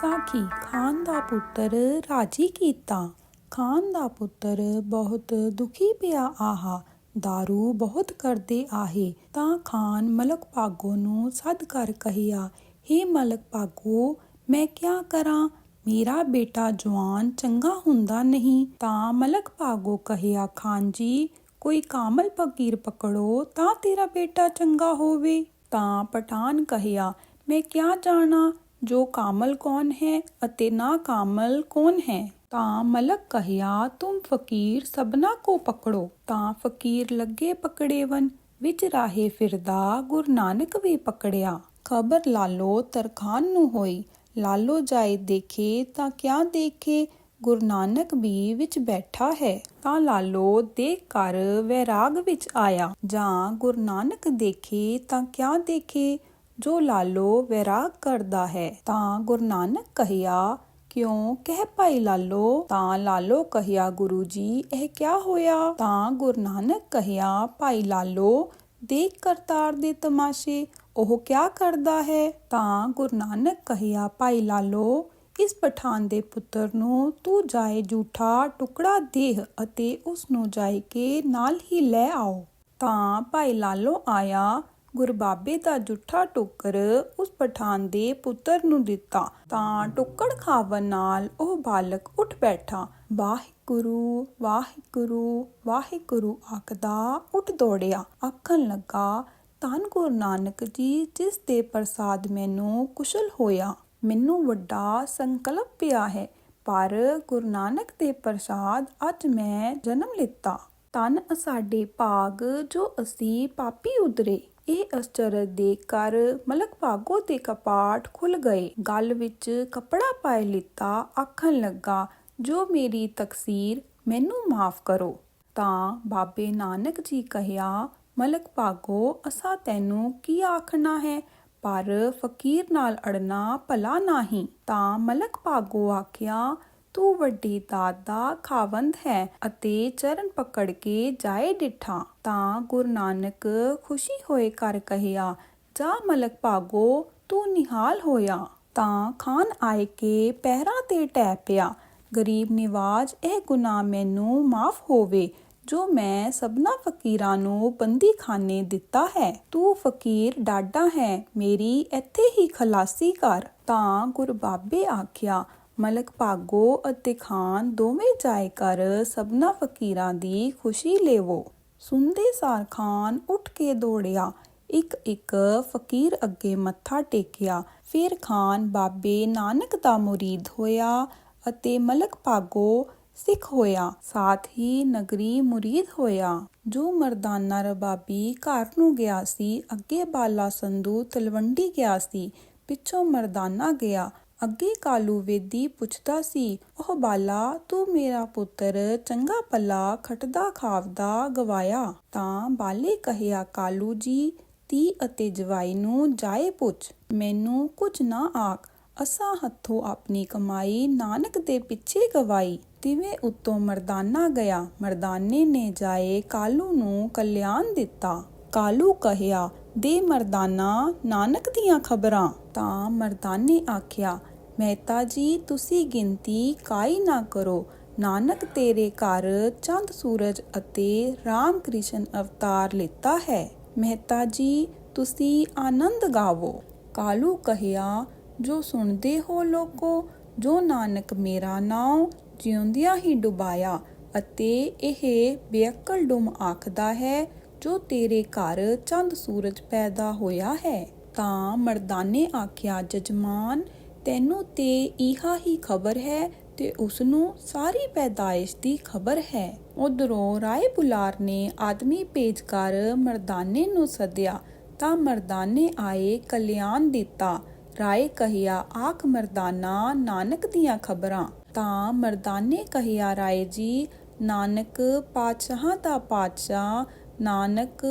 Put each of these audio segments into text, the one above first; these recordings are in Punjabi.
ਸਾਖੀ ਖਾਨ ਦਾ ਪੁੱਤਰ ਰਾਜੀ ਕੀਤਾ। ਖਾਨ ਦਾ ਪੁੱਤਰ ਬਹੁਤ ਦੁਖੀ ਪਿਆ ਆਹਾ, दारू ਬਹੁਤ ਕਰਦੇ ਆਹੇ, ਤਾਂ ਖਾਨ ਮਲਕ ਭਾਗੋ ਨੂੰ ਸੱਦ ਕਰ ਕਹਿਆ, ਹੇ ਮਲਕ ਭਾਗੋ, ਮੈਂ ਕਿਆ ਕਰਾਂ? ਮੇਰਾ ਬੇਟਾ ਜਵਾਨ ਚੰਗਾ ਹੁੰਦਾ ਨਹੀਂ। ਤਾਂ ਮਲਕ ਭਾਗੋ ਕਹਿਆ, ਖਾਨ ਜੀ, ਕੋਈ ਕਾਮਲ ਫਕੀਰ ਪਕੜੋ, ਤਾਂ ਤੇਰਾ ਬੇਟਾ ਚੰਗਾ ਹੋਵੇ। ਤਾਂ ਪਠਾਨ ਕਹਿਆ, ਮੈਂ ਕਿਆ ਜਾਣਾ? ਜੋ ਕਾਮਲ ਕੌਣ ਹੈ ਅਤੇ ਨਾ ਕਾਮਲ ਕੌਣ ਹੈ, ਤਾਂ ਮਲਕ ਕਹਿਆ, ਤੁਮ ਫਕੀਰ ਸਭਨਾ ਕੋ ਪਕੜੋ, ਤਾਂ ਫਕੀਰ ਲੱਗੇ ਪਕੜੇਵਨ, ਵਿੱਚ ਰਾਹੇ ਫਿਰਦਾ ਗੁਰੂ ਨਾਨਕ ਵੀ ਪਕੜਿਆ। ਖਬਰ ਲਾਲੋ ਤਰਖਾਨ ਨੂੰ ਹੋਈ, ਲਾਲੋ ਜਾਏ ਦੇਖੇ, ਤਾਂ ਕਿਆ ਦੇਖੇ, ਗੁਰੂ ਨਾਨਕ ਵੀ ਵਿੱਚ ਬੈਠਾ ਹੈ, ਤਾਂ ਲਾਲੋ ਦੇਖ ਕਰ ਵੈਰਾਗ ਵਿੱਚ ਆਇਆ। ਜਾਂ ਗੁਰੂ ਨਾਨਕ ਦੇਖੇ, ਤਾਂ ਕਿਆ ਦੇਖੇ ਜੋ ਲਾਲੋ ਵੈਰਾਗ ਕਰਦਾ ਹੈ, ਤਾਂ ਗੁਰੂ ਨਾਨਕ ਕਹਿਆ, ਕਿਉਂ ਕਹਿ ਭਾਈ ਲਾਲੋ? ਤਾਂ ਲਾਲੋ ਕਹਿਆ, ਗੁਰੂ ਜੀ, ਇਹ ਕਿਆ ਹੋਇਆ? ਤਾਂ ਗੁਰੂ ਨਾਨਕ ਕਹਿਆ, ਭਾਈ ਲਾਲੋ, ਦੇਖ ਕਰਤਾਰ ਦੇ ਤਮਾਸ਼ੇ, ਉਹ ਕਿਆ ਕਰਦਾ ਹੈ? ਤਾਂ ਗੁਰੂ ਨਾਨਕ ਕਹਿਆ, ਭਾਈ ਲਾਲੋ, ਇਸ ਪਠਾਨ ਦੇ ਪੁੱਤਰ ਨੂੰ ਤੂੰ ਜਾਏ ਝੂਠਾ ਟੁਕੜਾ ਦੇਹ ਅਤੇ ਉਸ ਨੂੰ ਜਾਏ ਕੇ ਨਾਲ ਹੀ ਲੈ ਆਓ। ਤਾਂ ਭਾਈ ਲਾਲੋ ਆਇਆ ਗੁਰਬਾਬੇ ਦਾ ਜੁੱਠਾ ਟੋਕਰ ਉਸ ਪਠਾਨ ਦੇ ਪੁੱਤਰ ਨੂੰ ਦਿੱਤਾ। ਤਾਂ ਟੁੱਕੜ ਖਾਵਣ ਨਾਲ ਉਹ ਬਾਲਕ ਉੱਠ ਬੈਠਾ। ਵਾਹਿਗੁਰੂ ਵਾਹਿਗੁਰੂ ਵਾਹਿਗੁਰੂ ਆਖਦਾ ਉੱਠ ਦੌੜਿਆ। ਆਖਣ ਲੱਗਾ, ਧੰਨ ਗੁਰੂ ਨਾਨਕ ਜੀ, ਜਿਸ ਦੇ ਪ੍ਰਸਾਦ ਮੈਨੂੰ ਕੁਸ਼ਲ ਹੋਇਆ। ਮੈਨੂੰ ਵੱਡਾ ਸੰਕਲਪ ਪਿਆ ਹੈ, ਪਰ ਗੁਰੂ ਨਾਨਕ ਦੇ ਪ੍ਰਸਾਦ ਅੱਜ ਮੈਂ ਜਨਮ ਲਿੱਤਾ। ਤਨ ਸਾਡੇ ਭਾਗ ਜੋ ਅਸੀਂ ਪਾਪੀ ਉਦਰੇ ਇਹ ਅਚਰਜ ਦੇਖ ਕਰ ਮਲਕ ਭਾਗੋ ਦੇ ਕਪਾਟ ਖੁੱਲ ਗਏ। ਗਲ ਵਿੱਚ ਕਪੜਾ ਪਾਏ ਲਿੱਤਾ, ਆਖਣ ਲੱਗਾ, ਜੋ ਮੇਰੀ ਤਕਸੀਰ, ਮੈਨੂੰ ਮਾਫ ਕਰੋ। ਤਾਂ ਬਾਬੇ ਨਾਨਕ ਜੀ ਕਹਿਆ ਮਲਕ ਭਾਗੋ, ਅਸਾਂ ਤੈਨੂੰ ਕੀ ਆਖਣਾ ਹੈ? ਪਰ ਫਕੀਰ ਨਾਲ ਅੜਨਾ ਭਲਾ ਨਹੀਂ। ਤਾਂ ਮਲਕ ਭਾਗੋ ਆਖਿਆ ਤੂੰ ਵੱਡੀ ਦਾਤ ਦਾ ਖਾਵੰਦ ਹੈ ਅਤੇ ਚਰਨ ਪਕੜ ਕੇ ਜਾਏ ਡਿਠਾ, ਤਾਂ ਗੁਰੂ ਨਾਨਕ ਖੁਸ਼ੀ ਹੋਏ ਕਰ ਕਹਿਆ, ਜਾ ਮਲਕ ਭਾਗੋ, ਤੂੰ ਨਿਹਾਲ ਹੋਇਆ। ਤਾਂ ਖਾਨ ਆਏ ਕੇ ਪਹਿਰਾ ਤੇ ਟਹਿ ਪਿਆ। ਗਰੀਬ ਨਿਵਾਜ, ਇਹ ਗੁਨਾਹ ਮੈਨੂੰ ਮਾਫ ਹੋਵੇ, ਜੋ ਮੈਂ ਸਭਨਾ ਫਕੀਰਾਂ ਨੂੰ ਬੰਦੀ ਖਾਨੇ ਦਿੱਤਾ ਹੈ। ਤੂੰ ਫਕੀਰ ਡਾਡਾ ਹੈ, ਮੇਰੀ ਇੱਥੇ ਹੀ ਖਲਾਸੀ ਕਰ। ਤਾਂ ਗੁਰਬਾਬੇ ਆਖਿਆ ਮਲਕ ਭਾਗੋ ਅਤੇ ਖਾਨ ਦੋਵੇਂ ਜਾਏ ਕਰ ਸਭਨਾ ਫਕੀਰਾਂ ਦੀ ਖੁਸ਼ੀ ਲੇਵੋ। ਸੁਣਦੇ ਸਾਰ ਖਾਨ ਉੱਠ ਕੇ ਦੌੜਿਆ। ਇੱਕ ਇੱਕ ਫਕੀਰ ਅੱਗੇ ਮੱਥਾ ਟੇਕਿਆ। ਫਿਰ ਖਾਨ ਬਾਬੇ ਨਾਨਕ ਦਾ ਮੁਰੀਦ ਹੋਇਆ ਅਤੇ ਮਲਕ ਭਾਗੋ ਸਿੱਖ ਹੋਇਆ। ਸਾਥ ਹੀ ਨਗਰੀ ਮੁਰੀਦ ਹੋਇਆ। ਜੋ ਮਰਦਾਨਾ ਰਬਾਬੀ ਘਰ ਨੂੰ ਗਿਆ ਸੀ, ਅੱਗੇ ਬਾਲਾ ਸੰਧੂ ਤਲਵੰਡੀ ਗਿਆ ਸੀ, ਪਿੱਛੋਂ ਮਰਦਾਨਾ ਗਿਆ। ਅੱਗੇ ਕਾਲੂ ਵੇਦੀ ਪੁੱਛਦਾ ਸੀ, ਉਹ ਬਾਲਾ, ਤੂੰ ਮੇਰਾ ਪੁੱਤਰ ਚੰਗਾ ਪੱਲਾ ਖਟਦਾ ਖਾਵਦਾ ਗਵਾਇਆ? ਤਾਂ ਬਾਲੇ ਕਹਿਆ, ਕਾਲੂ ਜੀ ਤੀ ਅਤੇ ਜਵਾਈ ਨੂੰ ਜਾਏ ਪੁੱਛ, ਮੈਨੂੰ ਕੁਝ ਨਾ ਆਖ। ਅਸਾਂ ਹੱਥੋਂ ਆਪਣੀ ਕਮਾਈ ਨਾਨਕ ਦੇ ਪਿੱਛੇ ਗਵਾਈ। ਤਿਵੇਂ ਉਤੋਂ ਮਰਦਾਨਾ ਗਿਆ। ਮਰਦਾਨੇ ਨੇ ਜਾਏ ਕਾਲੂ ਨੂੰ ਕਲਿਆਣ ਦਿੱਤਾ। ਕਾਲੂ ਕਹਿਆ, ਦੇ ਮਰਦਾਨਾ, ਨਾਨਕ ਦੀਆਂ ਖਬਰਾਂ। ਤਾਂ ਮਰਦਾਨੇ ਆਖਿਆ ਮਹਿਤਾ ਜੀ, ਤੁਸੀਂ ਗਿਣਤੀ ਕਾਈ ਨਾ ਕਰੋ। ਨਾਨਕ ਤੇਰੇ ਘਰ ਚੰਦ ਸੂਰਜ ਅਤੇ ਰਾਮ ਕ੍ਰਿਸ਼ਨ ਅਵਤਾਰ ਲਿੱਤਾ ਹੈ। ਮਹਿਤਾ ਜੀ, ਤੁਸੀਂ ਆਨੰਦ ਗਾਵੋ। ਕਾਲੂ ਕਹਿਆ, ਜੋ ਸੁਣਦੇ ਹੋ ਲੋਕੋ, ਜੋ ਨਾਨਕ ਮੇਰਾ ਨਾਮ ਜਿਉਂਦਿਆਂ ਹੀ ਡੁਬਾਇਆ ਅਤੇ ਇਹ ਬੇਅਕਲ ਡੁਮ ਆਖਦਾ ਹੈ, ਜੋ ਤੇਰੇ ਘਰ ਚੰਦ ਸੂਰਜ ਪੈਦਾ ਹੋਇਆ ਹੈ। ਤਾਂ ਮਰਦਾਨੇ ਆਖਿਆ, ਜਜਮਾਨ ਤੈਨੂੰ ਤੇ ਇਹਾ ਹੀ ਖਬਰ ਹੈ ਤੇ ਉਸ ਨੂੰ ਸਾਰੀ ਪੈਦਾਇਸ਼ ਦੀ ਖਬਰ ਹੈ। ਉਧਰੋਂ ਰਾਏ ਬੁਲਾਰ ਨੇ ਆਦਮੀ ਭੇਜ ਕਰ ਮਰਦਾਨੇ ਨੂੰ ਸੱਦਿਆ, ਤਾਂ ਮਰਦਾਨੇ ਆਏ ਕਲਿਆਣ ਦਿੱਤਾ। ਰਾਏ ਕਹਿਆ, ਆਖ ਮਰਦਾਨਾ, ਨਾਨਕ ਦੀਆਂ ਖਬਰਾਂ। ਤਾਂ ਮਰਦਾਨੇ ਕਹਿਆ, ਰਾਏ ਜੀ, ਨਾਨਕ ਪਾਤਸ਼ਾਹ ਦਾ ਪਾਤਸ਼ਾਹ, ਨਾਨਕ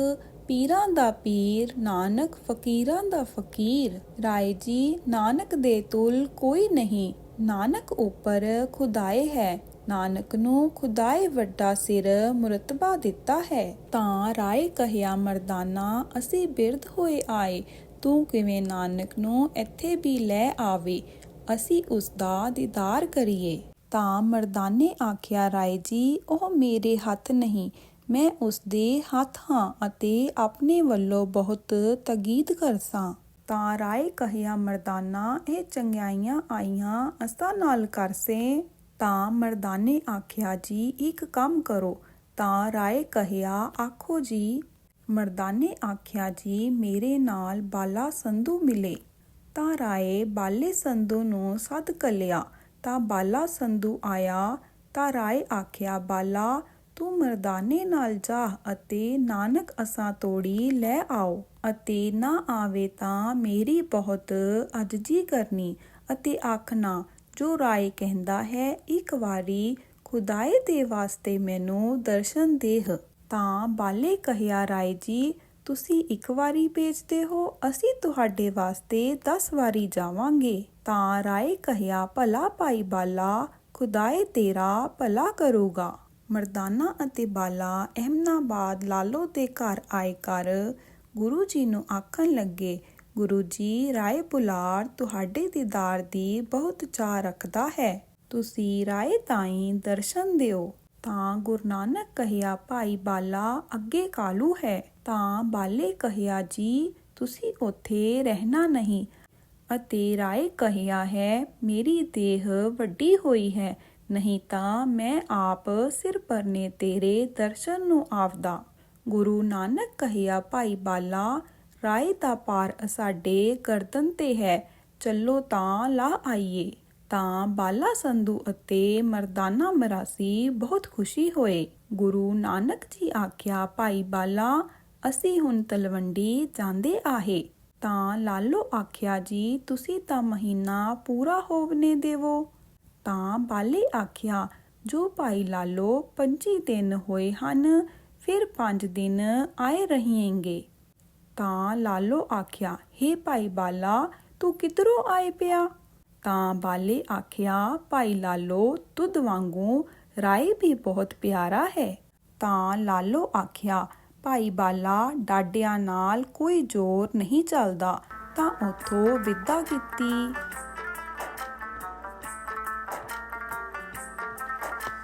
ਪੀਰਾਂ ਦਾ ਪੀਰ, ਨਾਨਕ ਫਕੀਰਾਂ ਦਾ ਫਕੀਰ, ਰਾਏ ਜੀ, ਨਾਨਕ ਦੇ ਤੁਲ ਕੋਈ ਨਹੀਂ। ਨਾਨਕ ਉੱਪਰ ਖੁਦਾਏ ਹੈ, ਨਾਨਕ ਨੂੰ ਖੁਦਾਏ ਵੱਡਾ ਸਿਰ ਮੁਰਤਬਾ ਦਿੱਤਾ ਹੈ। ਤਾਂ ਰਾਏ ਕਹਿਆ, ਮਰਦਾਨਾ, ਅਸੀਂ ਬਿਰਧ ਹੋਏ ਆਏ, ਤੂੰ ਕਿਵੇਂ ਨਾਨਕ ਨੂੰ ਇੱਥੇ ਵੀ ਲੈ ਆਵੇ? ਅਸੀਂ ਉਸ ਦਾ ਦੀਦਾਰ ਕਰੀਏ। ਤਾਂ ਮਰਦਾਨੇ ਆਖਿਆ, ਰਾਏ ਜੀ, ਉਹ ਮੇਰੇ ਹੱਥ ਨਹੀਂ ਮੈਂ ਉਸ ਦੇ ਹੱਥ ਹਾਂ ਅਤੇ ਆਪਣੇ ਵੱਲੋਂ ਬਹੁਤ ਤਗੀਦ ਕਰਸਾਂ। ਤਾਂ ਰਾਏ ਕਹਿਆ, ਮਰਦਾਨਾ, ਇਹ ਚੰਗਿਆਈਆਂ ਆਈਆਂ, ਅਸਾਂ ਨਾਲ ਕਰਸੇ ਤਾਂ ਮਰਦਾਨੇ ਆਖਿਆ, ਜੀ, ਇੱਕ ਕੰਮ ਕਰੋ। ਤਾਂ ਰਾਏ ਕਹਿਆ, ਆਖੋ ਜੀ। ਮਰਦਾਨੇ ਆਖਿਆ, ਜੀ, ਮੇਰੇ ਨਾਲ ਬਾਲਾ ਸੰਧੂ ਮਿਲੇ। ਤਾਂ ਰਾਏ ਬਾਲੇ ਸੰਧੂ ਨੂੰ ਸੱਦ ਕਲਿਆ। ਤਾਂ ਬਾਲਾ ਸੰਧੂ ਆਇਆ। ਤਾਂ ਰਾਏ ਆਖਿਆ, ਬਾਲਾ ਤੂੰ ਮਰਦਾਨੇ ਨਾਲ ਜਾ ਅਤੇ ਨਾਨਕ ਅਸਾਂ ਤੋੜੀ ਲੈ ਆਓ ਅਤੇ ਨਾ ਆਵੇ ਤਾਂ ਮੇਰੀ ਬਹੁਤ ਅਜਜੀ ਕਰਨੀ ਅਤੇ ਆਖਣਾ, ਜੋ ਰਾਏ ਕਹਿੰਦਾ ਹੈ, ਇੱਕ ਵਾਰੀ ਖੁਦਾਏ ਦੇ ਵਾਸਤੇ ਮੈਨੂੰ ਦਰਸ਼ਨ ਦੇਹ। ਤਾਂ ਬਾਲੇ ਕਹਿਆ, ਰਾਏ ਜੀ, ਤੁਸੀਂ ਇੱਕ ਵਾਰੀ ਭੇਜਦੇ ਹੋ, ਅਸੀਂ ਤੁਹਾਡੇ ਵਾਸਤੇ 10 ਵਾਰੀ ਜਾਵਾਂਗੇ। ਤਾਂ ਰਾਏ ਕਹਿਆ, ਭਲਾ ਭਾਈ ਬਾਲਾ ਖੁਦਾਏ ਤੇਰਾ ਭਲਾ ਕਰੂਗਾ। ਮਰਦਾਨਾ ਅਤੇ ਬਾਲਾ ਅਹਿਮਨਾਬਾਦ ਲਾਲੋ ਦੇ ਘਰ ਆਏ ਕਰ ਗੁਰੂ ਜੀ ਨੂੰ ਆਖਣ ਲੱਗੇ, ਗੁਰੂ ਜੀ, ਰਾਏ ਪੁਲਾਰ ਤੁਹਾਡੇ ਦੀਦਾਰ ਦੀ ਬਹੁਤ ਚਾਹ ਰੱਖਦਾ ਹੈ। ਤੁਸੀਂ ਰਾਏ ਤਾਈ ਦਰਸ਼ਨ ਦਿਓ। ਤਾਂ ਗੁਰੂ ਨਾਨਕ ਕਹਿਆ, ਭਾਈ ਬਾਲਾ, ਅੱਗੇ ਕਾਲੂ ਹੈ। ਤਾਂ ਬਾਲੇ ਕਹਿਆ, ਜੀ, ਤੁਸੀਂ ਉੱਥੇ ਰਹਿਣਾ ਨਹੀਂ। ਅਤੇ ਰਾਏ ਕਹਿਆ ਹੈ, ਮੇਰੀ ਦੇਹ ਵੱਡੀ ਹੋਈ ਹੈ। ਨਹੀਂ ਤਾਂ ਮੈਂ ਆਪ ਸਿਰ ਪਰਨੇ ਤੇਰੇ ਦਰਸ਼ਨ ਨੂੰ ਆਵਦਾ। ਗੁਰੂ ਨਾਨਕ ਕਹਿਆ, ਭਾਈ ਬਾਲਾ, ਰਾਏ ਦਾ ਪਾਰ ਸਾਡੇ ਗਰਦਨ ਤੇ ਹੈ, ਚੱਲੋ ਤਾਂ ਲਾ ਆਈਏ। ਤਾਂ ਬਾਲਾ ਸੰਧੂ ਅਤੇ ਮਰਦਾਨਾ ਮਰਾਸੀ ਬਹੁਤ ਖੁਸ਼ੀ ਹੋਏ। ਗੁਰੂ ਨਾਨਕ ਜੀ ਆਖਿਆ, ਭਾਈ ਬਾਲਾ, ਅਸੀਂ ਹੁਣ ਤਲਵੰਡੀ ਜਾਂਦੇ ਆਹੇ। ਤਾਂ ਲਾਲੋ ਆਖਿਆ, ਜੀ, ਤੁਸੀਂ ਤਾਂ ਮਹੀਨਾ ਪੂਰਾ ਹੋਵਨੇ ਦੇਵੋ। ਤਾਂ ਬਾਲੇ ਆਖਿਆ, ਜੋ ਭਾਈ ਲਾਲੋ 25 ਦਿਨ ਹੋਏ ਹਨ, ਫਿਰ 5 ਦਿਨ ਆਏ ਰਹੀਏਂਗੇ। ਤਾਂ ਲਾਲੋ ਆਖਿਆ, ਹੇ ਭਾਈ ਬਾਲਾ, ਤੂੰ ਕਿਧਰੋਂ ਆਏ ਪਿਆ? ਤਾਂ ਬਾਲੇ ਆਖਿਆ, ਭਾਈ ਲਾਲੋ, ਤੁਧ ਵਾਂਗੂ ਰਾਏ ਵੀ ਬਹੁਤ ਪਿਆਰਾ ਹੈ। ਤਾਂ ਲਾਲੋ ਆਖਿਆ, ਭਾਈ ਬਾਲਾ, ਡਾਡਿਆਂ ਨਾਲ ਕੋਈ ਜ਼ੋਰ ਨਹੀਂ ਚੱਲਦਾ, ਤਾਂ ਉਥੋਂ ਵਿਦਾ ਕੀਤੀ।